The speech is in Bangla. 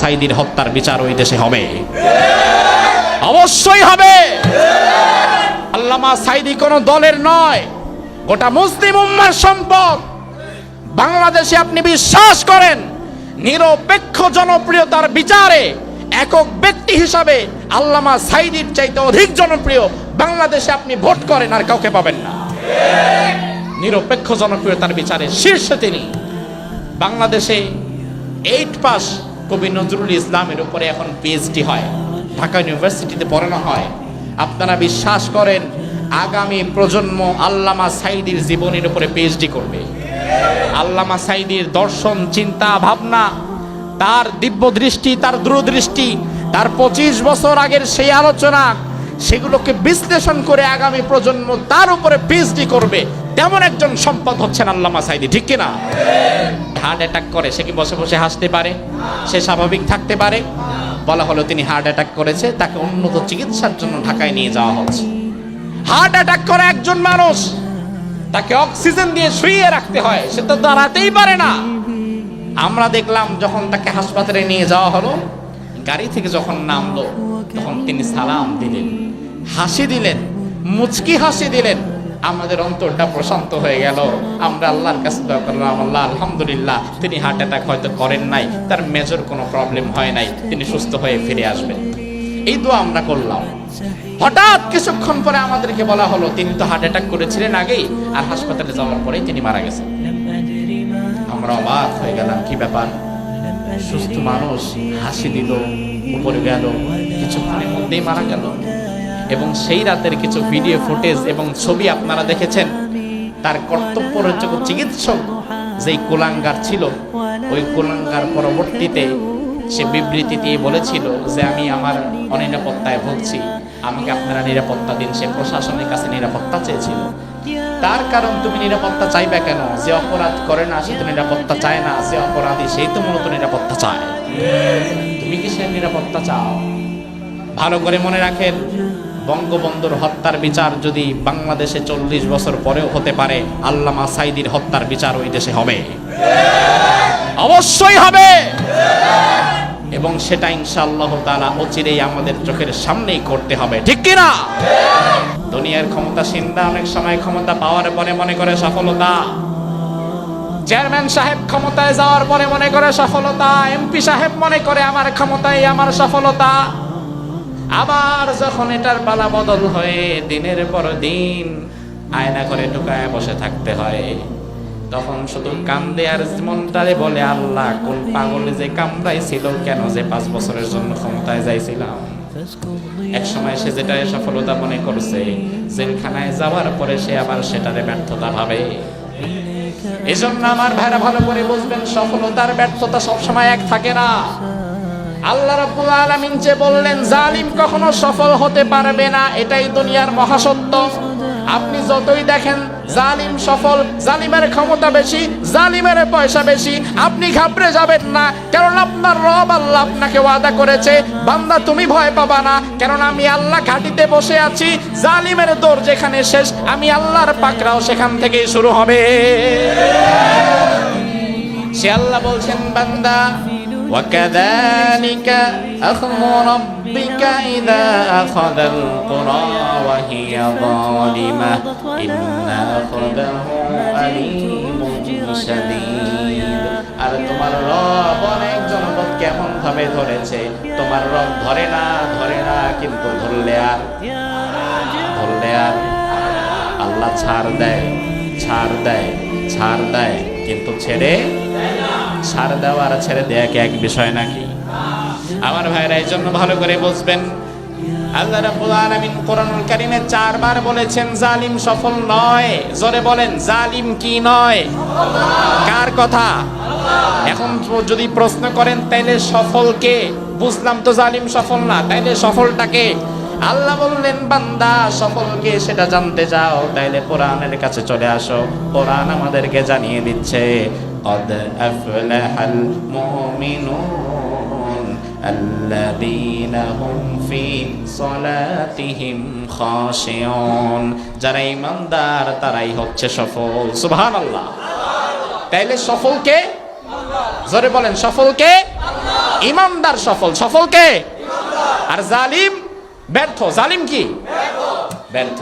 সাইদির হত্যার বিচার ওই দেশে হবে। অবশ্যই হবে। আল্লামা সাইদি কোনো দলের নয়, গোটা মুসলিম উম্মার সম্পদ। বাংলাদেশে আপনি বিশ্বাস করেন, নিরপেক্ষ জনপ্রিয়তার বিচারে একক ব্যক্তি হিসাবে আল্লামা সাইদির চাইতে অধিক জনপ্রিয় বাংলাদেশে আপনি ভোট করেন আর কাউকে পাবেন না। নিরপেক্ষ জনপ্রিয়তার বিচারে শীর্ষে তিনি। বাংলাদেশে এইট পাস কবি নজরুল ইসলামের উপরে এখন পিএইচডি হয়। ঢাকা ইউনিভার্সিটিতে পড়ানো হয়। আপনারা বিশ্বাস করেন, আগামী প্রজন্ম আল্লামা সাইদির জীবনের উপরে পিএইচডি করবে। আল্লামা সাইদির দর্শন, চিন্তা, ভাবনা, তার দিব্য দৃষ্টি, তার দূরদৃষ্টি, তার পঁচিশ বছর আগের সেই আলোচনা, সেগুলোকে বিশ্লেষণ করে আগামী প্রজন্ম তার উপরে পিএইচডি করবে। তেমন একজন সম্পদ হচ্ছেন আল্লামা সাইদি, ঠিক কিনা? হার্ট অ্যাটাক করে, সে কি বসে বসে হাসতে পারে? সে স্বাভাবিক থাকতে পারে? বলা হলো তিনি হার্ট অ্যাটাক করেছে, তাকে উন্নত চিকিৎসার জন্য ঢাকায় নিয়ে যাওয়া হচ্ছে। হার্ট অ্যাটাক করে একজন মানুষ, তাকে অক্সিজেন দিয়ে শুইয়ে রাখতে হয়, সে তো দাঁড়াতেই পারে না। আমরা দেখলাম যখন তাকে হাসপাতালে নিয়ে যাওয়া হলো, গাড়ি থেকে যখন নামলো, তখন তিনি সালাম দিলেন, হাসি দিলেন, মুচকি হাসি দিলেন আমাদের অন্তরটা প্রশান্ত হয়ে গেল। আমরা আল্লাহর কাছে দোয়া করলাম, আল্লাহ, আলহামদুলিল্লাহ, তিনি হার্ট অ্যাটাক হয়তো করেন নাই, তার মেজর কোনো প্রবলেম হয় নাই, তিনি সুস্থ হয়ে ফিরে আসবেন। এই দোয়া আমরা করলাম। হঠাৎ কিছুক্ষণ পরে আমাদেরকে বলা হলো, তিনি তো হার্ট অ্যাটাক করেছিলেন আগেই, আর হাসপাতালে যাওয়ার পরেই তিনি মারা গেছেন। আমরা অবাক হয়ে গেলাম, কি ব্যাপার? সুস্থ মানুষ হাসি দিল, উপরে গেল, কিছুক্ষণের মধ্যেই মারা গেল। এবং সেই রাতের কিছু ভিডিও ফুটেজ এবং ছবি আপনারা দেখেছেন। তার কর্তব্যরত চিকিৎসক যেই কুলাঙ্গার ছিল, ওই কুলাঙ্গার পরবর্তীতে সে বিবৃতি দিয়ে বলেছিল যে, আমি আমার অনিরাপত্তায় ভুগছি। আমাকে আপনারা নিরাপত্তা দিন। সে প্রশাসনের কাছে নিরাপত্তা চেয়েছিল। তার কারণ তুমি নিরাপত্তা চাইবে কেন? যে অপরাধ করে না, সে তো নিরাপত্তা চায় না। যে অপরাধী সেই তো মূলত নিরাপত্তা চায়। তুমি কি সে নিরাপত্তা চাও? ভালো করে মনে রাখেন। বঙ্গবন্ধুর হত্যার বিচার যদি বাংলাদেশে চল্লিশ বছর পরেও হতে পারে, আল্লামা সাইদির হত্যার বিচার ওই দেশে হবে। অবশ্যই হবে। এবং সেটা ইনশাআল্লাহ তাআলা অচিরেই আমাদের চোখের সামনেই করতে হবে। ঠিক কি না দুনিয়ার ক্ষমতাসীনরা অনেক সময় ক্ষমতা পাওয়ার পরে মনে করে সফলতা। চেয়ারম্যান সাহেব ক্ষমতায় যাওয়ার পরে মনে করে সফলতা। এমপি সাহেব মনে করে আমার ক্ষমতাই আমার সফলতা। আবার যখন এটার পালা বদল হয়ে দিনের পর দিন আয়না করে ঢুকায় বসে থাকতে হয়, তখন শুধু কান্দে আর মনটারে বলে, আল্লাহ, কোন পাগলে যে কামড়াই ছিল কেন যে পাঁচ বছরের জন্য ক্ষমতায় যাইছিলাম? এক সময় সে যেটা সফলতা মনে করছে, জেলখানায় যাওয়ার পরে সে আবার সেটারে ব্যর্থতা ভাবে। এজন্য আমার ভাইরা ভালো করে বুঝবেন, সফলতার ব্যর্থতা সবসময় এক থাকে না। আল্লাহ রাব্বুল আলামিন যে বললেন, জালিম কখনো সফল হতে পারবে না, এটাই দুনিয়ার মহাসত্য। আপনি যতই দেখেন, জালিম সফল, জালিমের ক্ষমতা বেশি, জালিমের পয়সা বেশি, আপনি ঘাবড়ে যাবেন না, কারণ আপনার রব আল্লাহ আপনাকে ওয়াদা করেছে, বান্দা তুমি ভয় পাবা না, কারণ আমি আল্লাহ ঘাটিতে বসে আছি, জালিমের দৌড় যেখানে শেষ, আমি আল্লাহর পাকড়াও সেখান থেকেই শুরু হবে। সে আল্লাহ বলছেন, বান্দা وكذلك أخذ ربك إذا أخذ القرى وهي ظالمة إن أخذه أليم شديد আর তোমার রব অনেক জনপদ কেমন ভাবে ধরেছে তোমার রব ধরে না ধরে না কিন্তু ধরলে আর ধরলে আর আল্লাহ ছাড় দেয় ছাড় দেয় ছাড় দেয় কিন্তু ছেড়ে ছাড় দেওয়া আর ছেড়ে দেয়া কি এক বিষয় নাকি? আমার ভাইরা এই জন্য ভালো করে বুঝবেন। আল্লাহ রাব্বুল আলামিন কোরআনুল কারীমে চারবার বলেছেন, জালিম সফল নয়। জোরে বলেন, জালিম কি নয়? কার কথা? এখন যদি প্রশ্ন করেন, তাইলে সফল কে? বুঝলাম তো জালিম সফল না, তাইলে সফলটাকে আল্লাহ বললেন, বান্দা সফলকে সেটা জানতে চাও। তাইলে কোরআনের কাছে চলে আসো। কোরআন আমাদেরকে জানিয়ে দিচ্ছে قد أفلح المؤمنون الذين هم في صلاتهم خاشعون যারা ইমানদার তারাই হচ্ছে সফল সুবহানাল্লাহ তাইলে সফলকে জোরে বলেন সফলকে ইমানদার সফল সফল কে আর জালিম ব্যর্থ জালিম কি ব্যর্থ